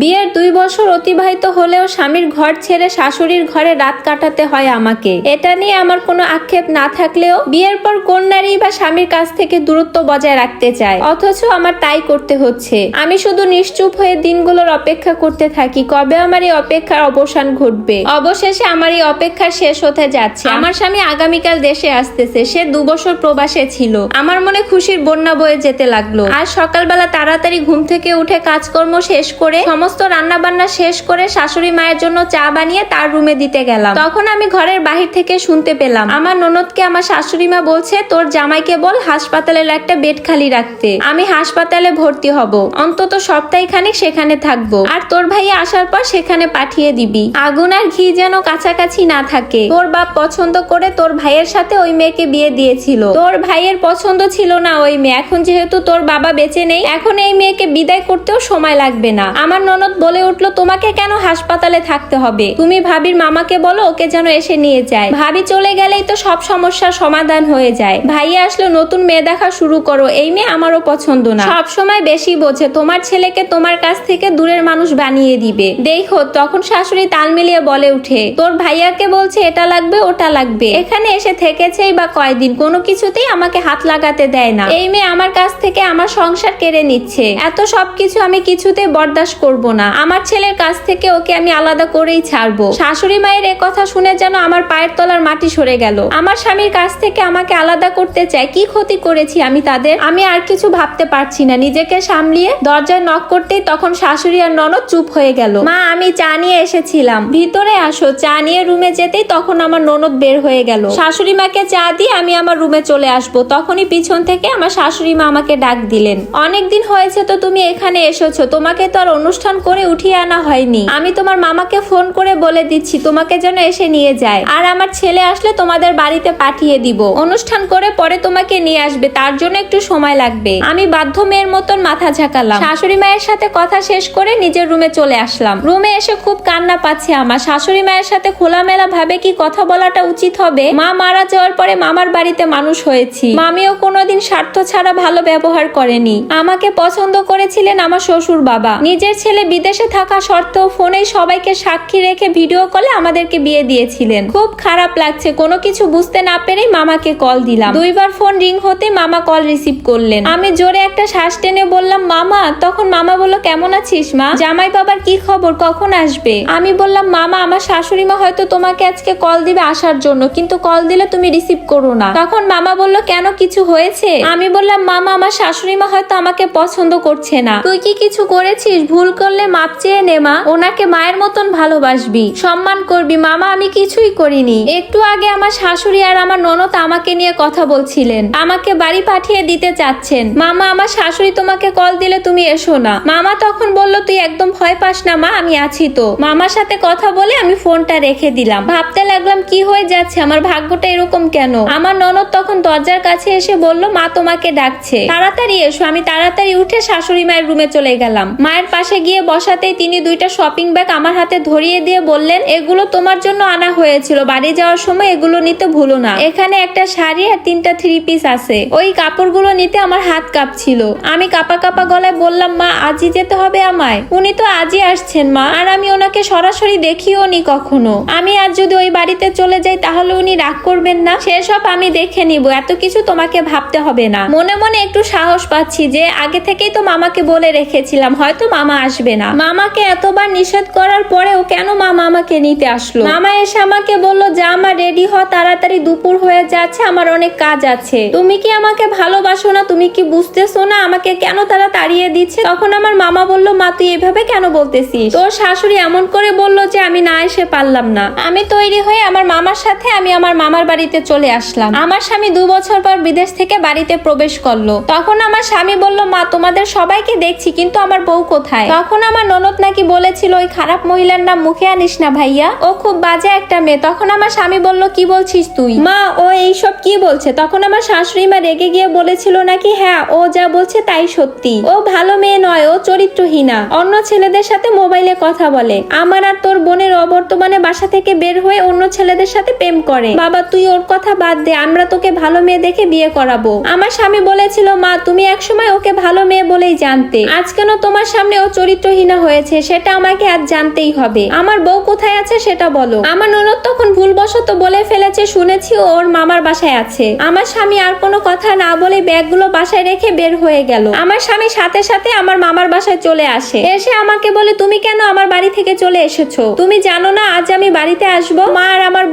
বিয়ের দুই বছর অতিবাহিত হলেও স্বামীর ঘর ছেড়ে শাশুড়ির ঘরে রাত কাটাতে হয় আমাকে। এটা নিয়ে আমার কোনো আক্ষেপ না থাকলেও বিয়ের পর কোন নারী বা স্বামীর কাছ থেকে দূরত্ব বজায় রাখতে চায়। অথচ আমার তাই করতে হচ্ছে। আমি শুধু নিশ্চুপ হয়ে দিনগুলোর অপেক্ষা করতে থাকি, কবে আমার এই অপেক্ষার অবসান ঘটবে? অবশেষে আমার এই অপেক্ষা শেষ হতে যাচ্ছে। আমার স্বামী আগামীকাল দেশে আসতেছে। সে দু বছর প্রবাসে ছিল। আমার মনে খুশির বন্যা বয়ে যেতে লাগল। আর সকালবেলা তাড়াতাড়ি ঘুম থেকে উঠে কাজকর্ম শেষ করে সমস্ত রান্না বান্না শেষ করে শাশুড়ি মায়ের জন্য চা বানিয়ে তার রুমে দিতে গেলাম। তখন আমি ঘরের বাহির থেকে শুনতে পেলাম, আমার ননদকে আমার শাশুড়ি মা বলছে তোর জামাইকে বল হাসপাতালের একটা বেড খালি রাখতে। আমি হাসপাতালে ভর্তি হব, অন্তত সপ্তাহে খানিক সেখানে থাকব। আর তোর ভাই আসার পর সেখানে পাঠিয়ে দিবি। আগুন আর ঘি যেন কাছাকাছি না থাকে। তোর বাপ পছন্দ করে তোর ভাইয়ের সাথে ওই মেয়েকে বিয়ে দিয়েছিল। তোর ভাইয়ের পছন্দ ছিল না ওই মেয়ে। এখন যেহেতু তোর বাবা বেঁচে নেই, এখন এই মেয়েকে বিদায় করতেও সময় লাগবে না। আমার ননদ বলে উঠল, তোমাকে কেন হাসপাতালে থাকতে হবে? তুমি ভাবির মামাকে বলো, ওকে যেন এসে নিয়ে যায়। ভাবি চলে গেলেই তো সব সমস্যার সমাধান হয়ে যায়। ভাইয়া আসলে, নতুন মেয়ে দেখা শুরু করো, এই মেয়ে আমারও পছন্দ না। সব সময় বেশি বোঝে, তোমার ছেলেকে তোমার কাছ থেকে দূরের মানুষ বানিয়ে দিবে। দেখো, তখন শাশুড়ি তাল মিলিয়ে বলে উঠে, তোর ভাইয়াকে বলছে এটা লাগবে, ওটা লাগবে। এখানে এসে থেকেছেই বা কয়দিন, কোনো কিছুতেই আমাকে হাত লাগাতে দেয় না। এই মেয়ে আমার কাছ থেকে আমার সংসার কেড়ে নিচ্ছে। এত সবকিছু আমি কিছুতে বরদাস্ত করব না। আমার ছেলের কাছ থেকে ওকে আমি আলাদা করেই ছাড়বো। শাশুড়ি মায়ের এ কথা শুনে যেন আমার পায়ের তলার মাটি সরে গেল। আমার স্বামীর কাছ থেকে আমাকে আলাদা করতে চায়, কি ক্ষতি করেছি আমি তাদের? আমি আর কিছু ভাবতে পারছি না। নিজেকে সামলিয়ে দরজায় নক করতেই তখন শাশুড়ি আর ননদ চুপ হয়ে গেল। মা, আমি চা নিয়ে এসেছিলাম। ভিতরে আসো। চা নিয়ে রুমে যেতেই তখন আমার ননদ বের হয়ে গেল। শাশুড়ি মাকে চা দিয়ে আমি আমার রুমে চলে আসব। তখনই পিছন থেকে আমার শাশুড়ি মা আমাকে ডাক দিলেন। অনেকদিন হয়েছে তো তুমি এখানে এসেছ। তোমাকে তো আর অনুষ্ঠান করে উঠিয়ে আনা হয়নি। আমি তোমার মামাকে ফোন করে বলে দিচ্ছি, তোমাকে যেন এসে নিয়ে যায়। আর আমার ছেলে আসলে তোমাদের বাড়িতে পাঠিয়ে দিব। অনুষ্ঠান করে পরে তোমাকে নিয়ে আসবে, তার জন্য একটু সময় লাগবে। আমি বাধ্য মেয়ের মতন মাথা ঝাঁকালাম। শাশুড়ি মায়ের সাথে কথা শেষ করে নিজের রুমে চলে আসলাম। রুমে এসে খুব কান্না পাচ্ছে আমার। শাশুড়ি মায়ের সাথে খোলামেলা ভাবে কি কথা বলাটা উচিত হবে? মা মারা যাওয়ার পরে মামার বাড়িতে মানুষ হয়েছি। মামিও কোনোদিন স্বার্থ ছাড়া ভালো ব্যবহার করেনি। আমাকে পছন্দ করেছিলেন আমার শ্বশুর বাবা নিজের ছেলে বিদেশে থাকা সত্ত্বেও ফোনে সবাইকে সাক্ষী রেখে ভিডিও কলে আমাদেরকে বিয়ে দিয়েছিলেন। খুব খারাপ লাগছে, কোনো কিছু বুঝতে না পেরেই মামাকে কল দিলাম। দুইবার ফোন রিং হতে মামা কল রিসিভ করলেন। আমি জোরে একটা শ্বাস টেনে বললাম, মামা, তখন মামা বলল, কেমন আছিস মা? জামাই বাবার কি খবর? কখন আসবে? আমি বললাম, মামা, আমার শাশুড়ি মা হয়তো তোমাকে আজকে কল দিবে আসার জন্য, কিন্তু কল দিলে তুমি রিসিভ করো না। তখন মামা বলল, কেন? কিছু হয়েছে? আমি বললাম, মামা, আমার শাশুড়ি মা হয়তো আমাকে পছন্দ করছে না। তুই কি কিছু করেছিস? ভুল করলে মাপ চেয়ে নে, মা। ওনাকে মায়ের মতন ভালোবাসবি। সম্মান করবি, মামা, আমি কিছুই করিনি। একটু আগে আমার শাশুড়ি আর আমার ননদ আমাকে নিয়ে কথা বলছিলেন। আমাকে বাড়ি পাঠিয়ে দিতে চাচ্ছেন। মামা, আমার শাশুড়ি তোমাকে কল দিলে তুমি এসো না। মামা তখন বলল, তুই একদম ভয় পাস না, মা, আমি আছি তো। মামার সাথে কথা বলে আমি ফোনটা রেখে দিলাম। ভাবতে লাগলাম, কি হয়ে যাচ্ছে? আমার ভাগ্যটা এরকম কেন? আমার ননদ তখন দরজার কাছে এসে বলল, মা তোমাকে ডাকছে। তাড়াতাড়ি এসো, আমি তাড়াতাড়ি উঠে শাশুড়ি মায়ের রুমে চলে গেলাম। মায়ের পাশে গিয়ে বসাতেই তিনি দুইটা শপিং ব্যাগ আমার হাতে ধরিয়ে দিয়ে বললেন, এগুলো তোমার জন্য আনা হয়েছিল, বাড়ি যাওয়ার সময় এগুলো নিতে ভুলো না। এখানে একটা শাড়ি আর তিনটা থ্রি পিস আছে। ওই কাপড়গুলো নিতে আমার হাত কাঁপছিল। আমি কাপা কাপা গলায় বললাম, মা, আজই যেতে হবে আমায়। উনি তো আজই আসছেন, মা, আর আমি ওনাকে সরাসরি দেখিও নি কখনো। আমি আর যদি ওই বাড়িতে চলে যাই, তাহলে উনি রাগ করবেন না? সেসব আমি দেখে নিব, এত কিছু তোমাকে ভাবতে হবে না। মনে মনে একটু সাহস পাচ্ছি যে, আগে থেকেই তো মামাকে বলে রেখেছিলাম, হয়তো মামা আসবে। না। মামাকে এতবার নিষেধ করার পরেও কেন মামা আমাকে নিতে আসলো? মামা এসে আমাকে বলল, যা আমার রেডি হ, তাড়াতাড়ি দুপুর হয়ে যাচ্ছে, আমার অনেক কাজ আছে। তুমি কি আমাকে ভালোবাসো না? তুমি কি বুঝতেছো না আমাকে কেন তারা তাড়িয়ে দিচ্ছে? তখন আমার মামা বলল, মা, তুই এভাবে কেন বলতেছিস? তোর শাশুড়ি এমন করে বলল যে, আমি না এসে পারলাম না। আমি তৈরি হয়ে আমার মামার সাথে আমি আমার মামার বাড়িতে চলে আসলাম। আমার স্বামী দু বছর পর বিদেশ থেকে বাড়িতে প্রবেশ করল। তখন আমার স্বামী বলল, মা, তোমাদের সবাইকে দেখছি, কিন্তু আমার বউ কোথায়? তখন আমার ননদ নাকি বলেছিল, ওই খারাপ মহিলার নাম মুখে আনিস না ভাইয়া। ও খুব বাজে একটা মেয়ে। তখন আমার স্বামী বলল, কি বলছিস তুই? মা, ও এইসব কি বলছে? তখন আমার শাশুড়ি মা রেগে গিয়ে বলেছিল নাকি হ্যাঁ ও যা বলছে তাই সত্যি। ও ভালো মেয়ে নয়, ও চরিত্রহীনা। অন্য ছেলেদের সাথে মোবাইলে কথা বলে। আমার আর তোর বোনের অবর্তমানে বাসা থেকে বের হয়ে অন্য ছেলেদের সাথে প্রেম করে। বাবা, তুই ওর কথা বাদ দে, আমরা তোকে ভালো মেয়ে দেখে বিয়ে করাবো। আমার স্বামী বলেছিল, মা, তুমি একসময় ওকে ভালো মেয়ে বলেই জানতে। আজ কেন তোমার সামনে ও চরিত্র চরিত্রহীনা হয়েছে, সেটা আমাকে আজ জানতেই হবে। আমার বউ কোথায় আছে সেটা বলো। আমার ননদ তখন ভুলবশত বলে ফেলেছে, শুনেছি ওর মামার বাসায় আছে। আমার স্বামী আর কোনো কথা না বলে ব্যাগগুলো বাসায় রেখে বের হয়ে গেল। আমার স্বামী সাথে সাথে আমার মামার বাসায় চলে আসে। এসে আমাকে বলে, তুমি কেন আমার বাড়ি থেকে চলে এসেছ? তুমি জানো না আজ আমি বাড়িতে আসব? মা আর আমার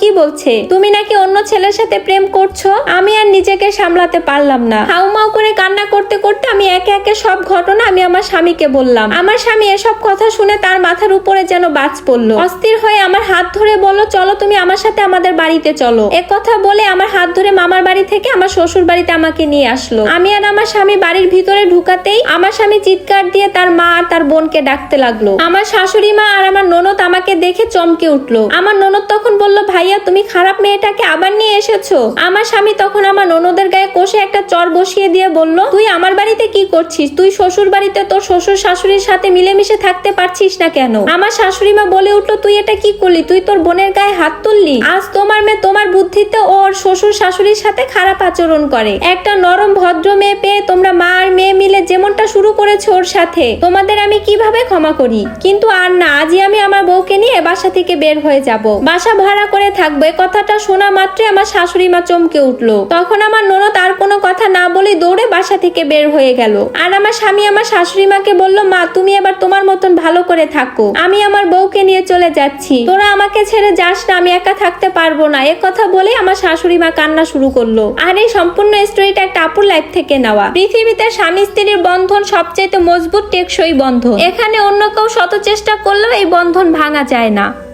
কি বলছে? তুমি নাকি অন্য ছেলের সাথে প্রেম করছ? আমি আর নিজেকে সামলাতে পারলাম না। করে কান্না করতে করতে আমি একে একে সব ঘটনা আমি আমার স্বামীকে বললাম। আমার স্বামী এসব কথা শুনে তার মাথার উপরে যেন বাজ অস্থির হয়ে আমার হাত ধরে বলল, চলো তুমি আমার সাথে আমাদের বাড়িতে চলো। কথা বলে আমার হাত ধরে মামার বাড়ি থেকে আমার শ্বশুর বাড়িতে আমাকে নিয়ে আসলো। আমি আর আমার স্বামী বাড়ির ভিতরে ঢুকাতেই আমার স্বামী চিৎকার দিয়ে তার মা আর তার বোনকে ডাকতে লাগল। আমার শাশুড়ি মা আর আমার ননদ আমাকে দেখে চমকে উঠল। আমার ননদ তখন বলল ভাইয়া, তুমি খারাপ মেয়েটাকে আবার নিয়ে এসেছ? আমার স্বামী তখন আমার ননদের গায়ে কষে একটা চর বসিয়ে দিয়ে বলল, তুই আমার বাড়িতে কি করছিস? তুই শ্বশুর বাড়িতে তোর শ্বশুর শাশুড়ির সাথে মিলেমিশে থাকতে পারছিস না কেন? আমার শাশুড়ি মা বলে উঠল, তুই এটা কি করলি? তুই তোর বোনের গায়ে হাত তুললি? আজ তোমার মেয়ে তোমার বুদ্ধিতে ওর শ্বশুর শাশুড়ির সাথে খারাপ আচরণ করে। একটা নরম ভদ্র মেয়ে পেয়ে তোমরা মা আর মেয়ে মিলে যেমনটা শুরু করেছ ওর সাথে, তোমাদের আমি কীভাবে ক্ষমা করি? কিন্তু আর না, আজই আমি আমার বউকে নিয়ে বাসা থেকে বের হয়ে যাব। বাসা ভাড়া করে থাকব, কথাটা শোনা মাত্রই আমার শাশুড়ি মা চমকে উঠল। তখন আমার ননদ আর কোনো কথা না বলে দৌড়ে বাসা থেকে বের হয়ে গেল। আর আমার স্বামী আমার শাশুড়ি মাকে বলল, মা, তুমি এবার তোমার মতন ভালো করে থাকো। আমি আমার বউকে নিয়ে চলে যাচ্ছি। তোরা আমাকে ছেড়ে যাস না, আমি একা থাকতে পারব না। এ কথা বলে আমার শাশুড়ি মা কান্না শুরু করল। আর এই সম্পূর্ণ স্টোরিটা একটা আপুর লাইফ থেকে নেওয়া। পৃথিবীতে স্বামী স্ত্রীর বন্ধন সবচেয়ে মজবুত, টেকসই বন্ধন। এখানে অন্য কেউ শত চেষ্টা করলেও এই বন্ধন ভাঙা যায় না।